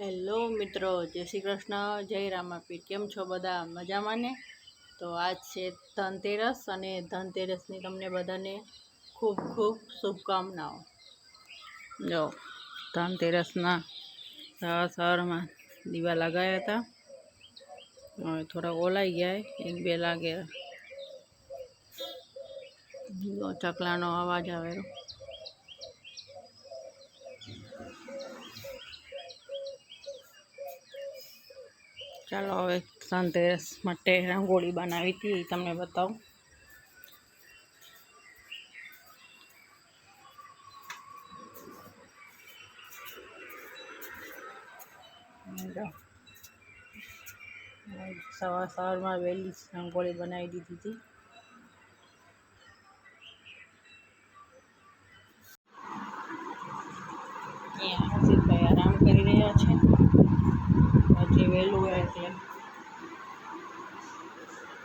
Hello મિત્રો, જય શ્રી કૃષ્ણ, જય રામાપીર. કેમ છો બધા? મજામાં ને? તો આજ છે ધનતેરસ અને ધનતેરસની તમને બધાને ખૂબ ખૂબ શુભકામનાઓ. જો, ધનતેરસના સવાર દીવા લગાવ્યા હતા. હવે થોડા ઓલાઈ ગયા, એક બે લાગે. ચકલાનો અવાજ આવે. ચાલો હવે ધનતેરસ માટે રંગોળી બનાવી હતી એ તમને બતાવું જો. સવાર સવારમાં વહેલી જ રંગોળી બનાવી દીધી હતી અહીંયા હર્ષિતભાઈ આરામ કરી રહ્યા છે હજી વહેલું હોય છે.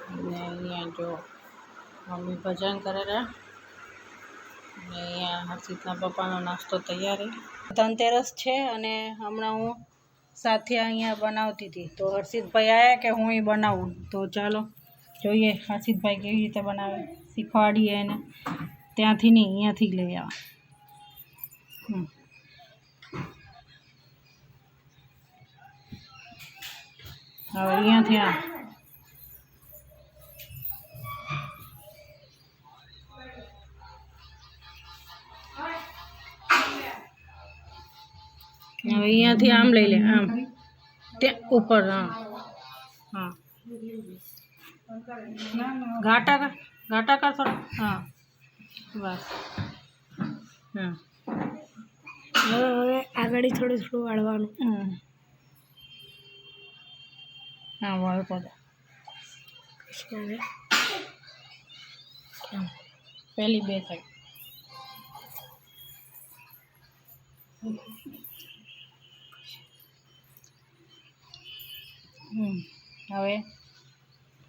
અને અહીંયા જો મમ્મી ભજન કરેલા અને અહીંયા હર્ષિતના પપ્પાનો નાસ્તો તૈયાર ધનતેરસ છે અને હમણાં હું સાથે અહીંયા બનાવતી હતી. તો હર્ષિતભાઈ આવ્યા કે હું એ બનાવું? તો ચાલો જોઈએ હર્ષિતભાઈ કેવી રીતે બનાવે. શીખવાડીએ એને. ત્યાંથી નહીં, અહીંયાથી લઈ આવા. હમ. હવે અહીંયાથી આ હવે અહીંયાથી આમ લઈ લે આમ ત્યાં ઉપર હા હા ઘાટા કર ઘાટા કર થોડા હા બસ હા હવે હવે આગળ થોડું થોડું વાળવાનું પડે પછી હવે પહેલી બે સાઈડ હમ હવે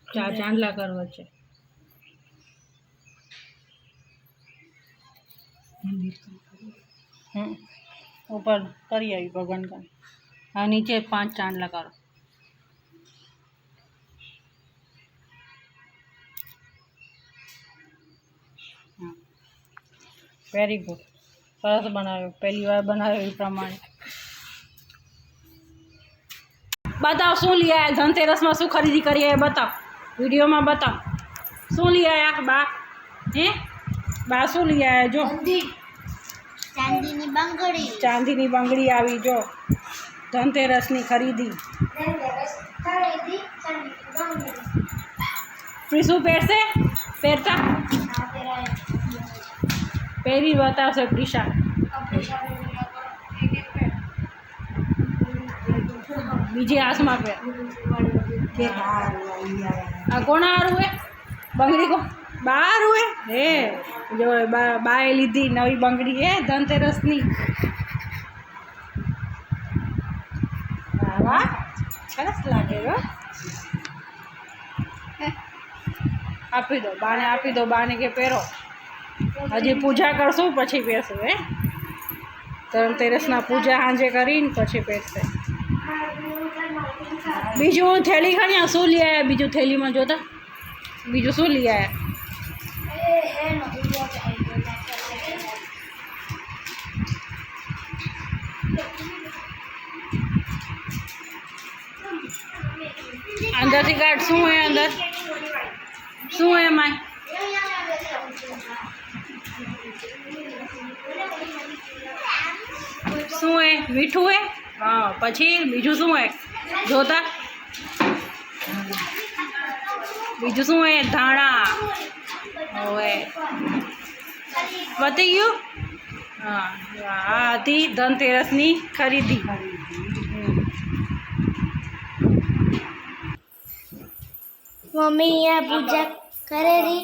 ચા ચાંદલા કરવો છે ઉપર કરી આવી ભગવાન કામ હા નીચે પાંચ ચાંદલા કરો વેરી ગુડ સરસ બનાવ્યો. પહેલી વાર બનાવ્યો એ પ્રમાણે. બતાવ શું લઈ આવ્યા ધનતેરસમાં શું ખરીદી કરી આવ્યા બતાવ. વિડીયોમાં બતાવ. શું લઈ આવ્યા બા હે? બા શું લઈ આવ્યા જો. ચાંદીની બંગડી. ચાંદીની બંગડી આવી જો. ધનતેરસની ખરીદી. તું શું પહેરશે પહેરતા પહેરી બતાવશે પ્રિશા બીજી આસમાં પહેર આ કોણ હારું હે બંગડી કો બાર હે હે જો બા બાએ લીધી નવી બંગડી હે ધનતેરસની વાહ વાહ સરસ લાગે હો આપી દો બાને આપી દો બાને કે પહેરો હજી પૂજા કરશું પછી પહેરશું હે ધનતેરસના પૂજા સાંજે કરીને પછી પહેરશે બીજું હું થેલી ખણી શું લઈ આવ્યા બીજું થેલીમાં જોતા બીજું શું લઈ આવ્યા અંદરથી કાઢ શું હે અંદર શું હે એમાં શું હે મીઠું હે હા પછી બીજું શું હે જોતા બીજું શું હે ધાણા હવે પતી ગયું હા આ હતી ધનતેરસની ખરીદી હમ. મમ્મી અહીંયા પૂજા કરેલી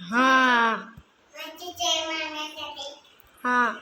હા હા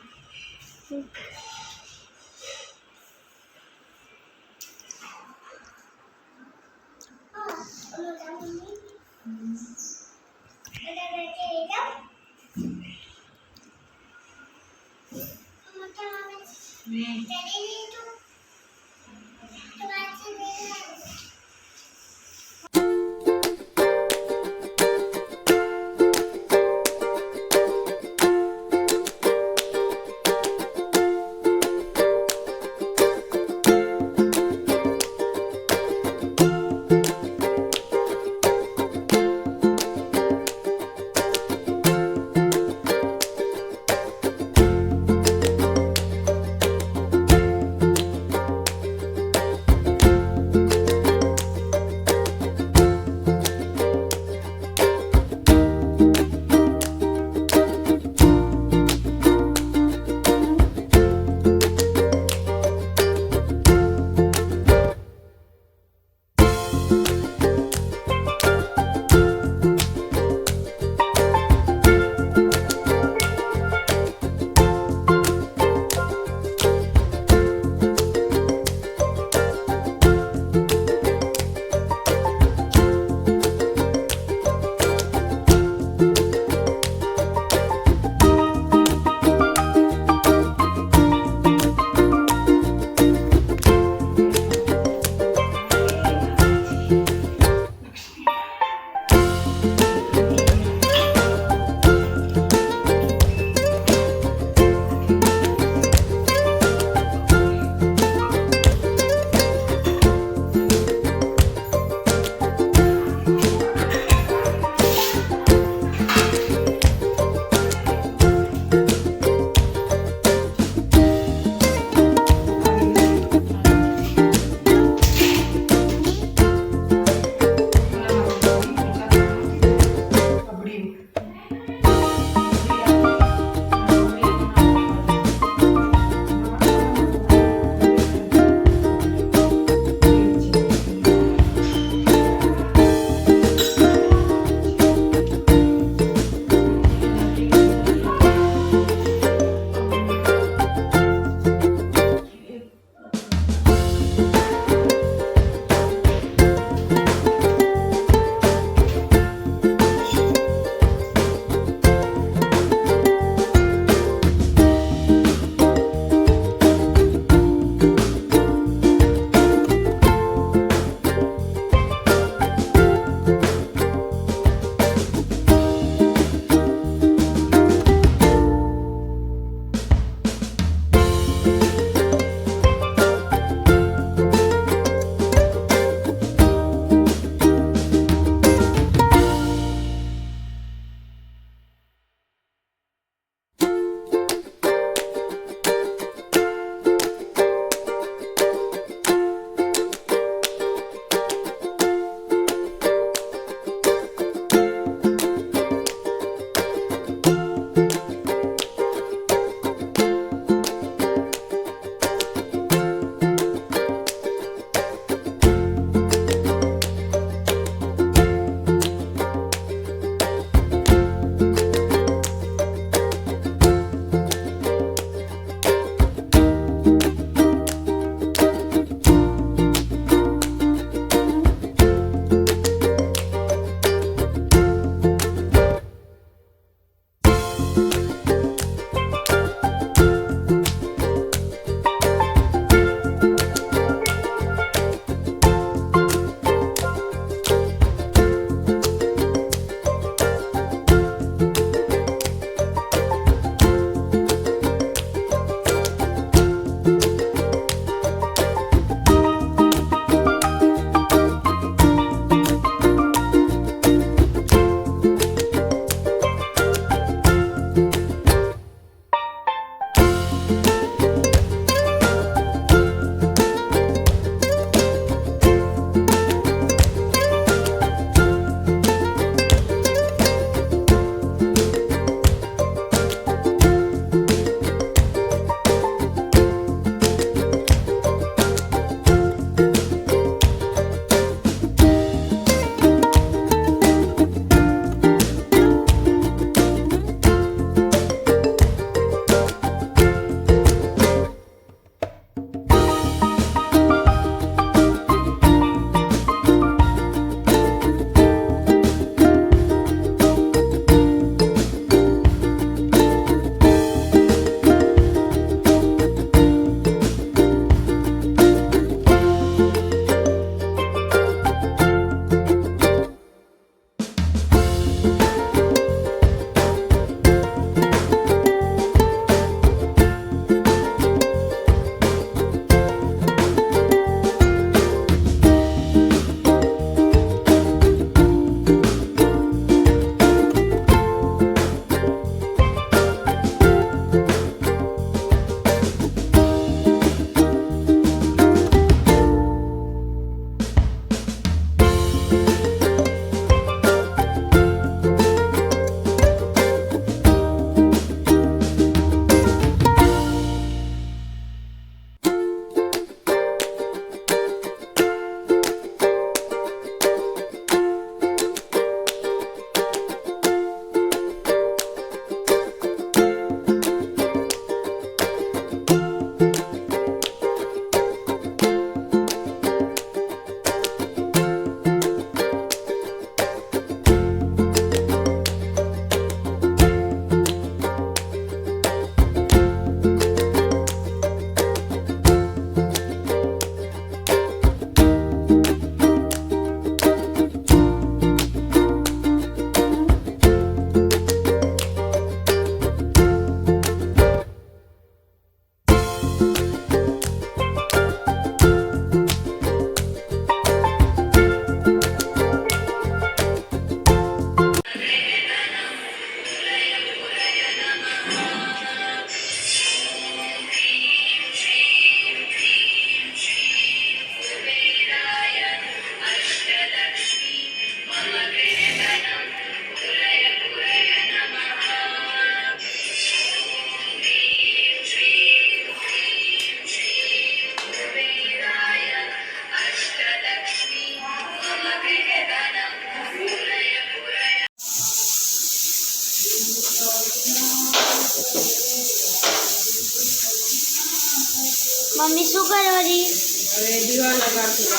મમ્મી શું કરવાની હવે દીવા લગાવશું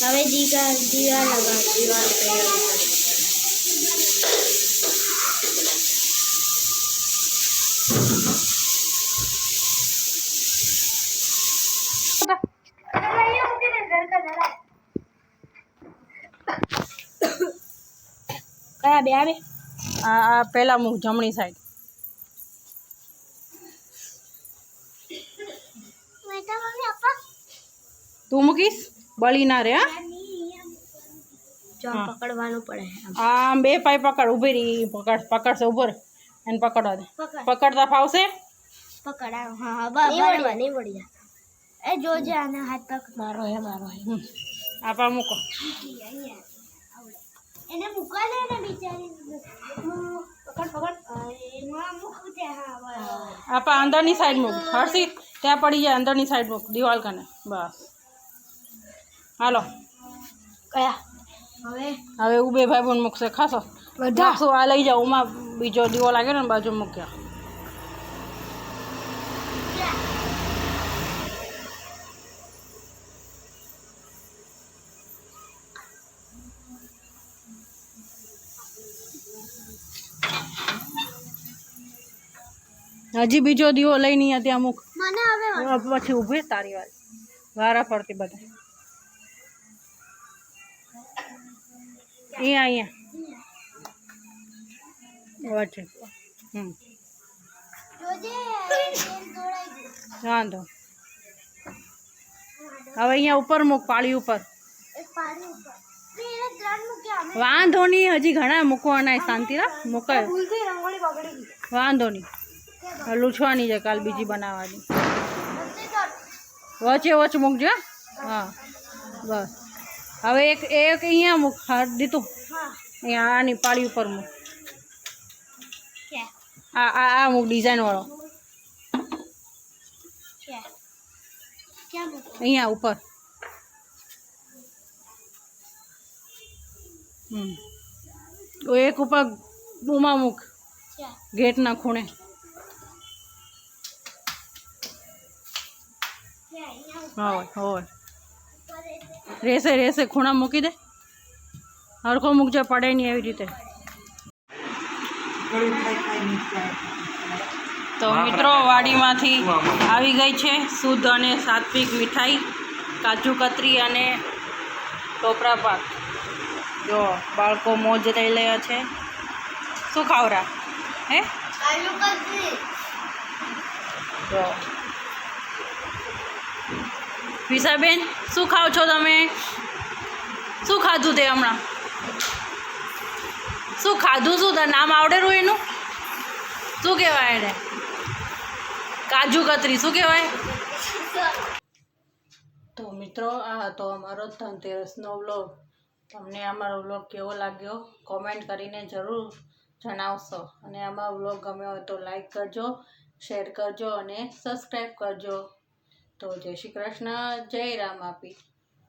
હવે દીવા દીવા લગાવ દીવા કયા બે આવે? આ આ પહેલા મુખ જમણી સાઈડ તું મૂકીશ બળી ના રે હા જો હા. પકડવાનું પડે આમ બે પાય પકડ ઊભી રહી પકડ પકડશે ઉભો રે એને પકડવા દે પકડ પકડતા ફાવશે પકડાવ હા હા બસ નહીં વળી નહીં વળી જા એ જોજે આને હાથ પકડ મારો હે મારો હે હમ. આપા મૂકો એને મૂકવા દે ને બિચારી પકડ પકડ એમાં મૂકું છે હા બરાબર આપા અંદરની સાઈડ મૂક હર્ષિત ત્યાં પડી જાય અંદરની સાઈડ મૂક દિવાલ કને બસ હાલો. કયા? હવે? હવે ઉભે ભાઈ બોન મૂકશે ખાસો. બધા? આ લઈ જાઓ ઉમાં બીજો દીવો લાગે ને બાજુ મૂક્યા. હજી બીજો દીવો લઈને ત્યાં મૂક. મને હવે પછી ઊભી તારી વાર વારા ફરતી બધા. અહીંયા અહીંયા વચ્ચે હમ જોજે દોડાઈ વાંધો હવે અહીંયા ઉપર મૂક પાળી ઉપર એક પાણી ઉપર મેં એને ત્રણ મૂક્યા અમે વાંધો નહીં હજી ઘણા મૂકવાના શાંતિ રાખ મૂકાય ભૂલથી રંગોળી બગડી ગઈ વાંધો નહીં હવે લૂછવાની છે કાલ બીજી બનાવવાની બધી તો વચ્ચે વચ્ચે મૂકજો હો. હા બસ હવે એક એક અહીંયા મૂક હા દીધું અહીંયા આની પાળી ઉપર મૂક. આ આ આ મૂક ડિઝાઇન વાળો. અહીંયા ઉપર. હમ. એક ઉપર બૂમા મૂક. ગેટના ખૂણે. હોય હોય. રહેશે રહેશે. ખૂણા મૂકી દે. હરખો મૂકજો પડે નહીં એવી રીતે. તો મિત્રો વાડીમાંથી આવી ગઈ છે શુદ્ધ અને સાત્વિક મીઠાઈ કાજુ કતરી અને ટોપરા પાક. જો બાળકો મોજ લઈ રહ્યા છે. શું ખાવરા? હે? જો વિશાબેન શું ખાવ છો તમે? શું ખાધું તે હમણાં? શું ખાધું શું? તાર નામ આવડેલું એનું? શું કહેવાય એને? કાજુ કતરી, શું કહેવાય? તો મિત્રો, આ હતો અમારો ધનતેરસનો વ્લોગ. તમને અમારો વ્લોગ કેવો લાગ્યો? કોમેન્ટ કરીને જરૂર જણાવશો. અને અમારો વ્લોગ ગમ્યો હોય તો લાઈક કરજો, શેર કરજો અને સબસ્ક્રાઈબ કરજો. તો જય શ્રી કૃષ્ણ જય રામ આપી.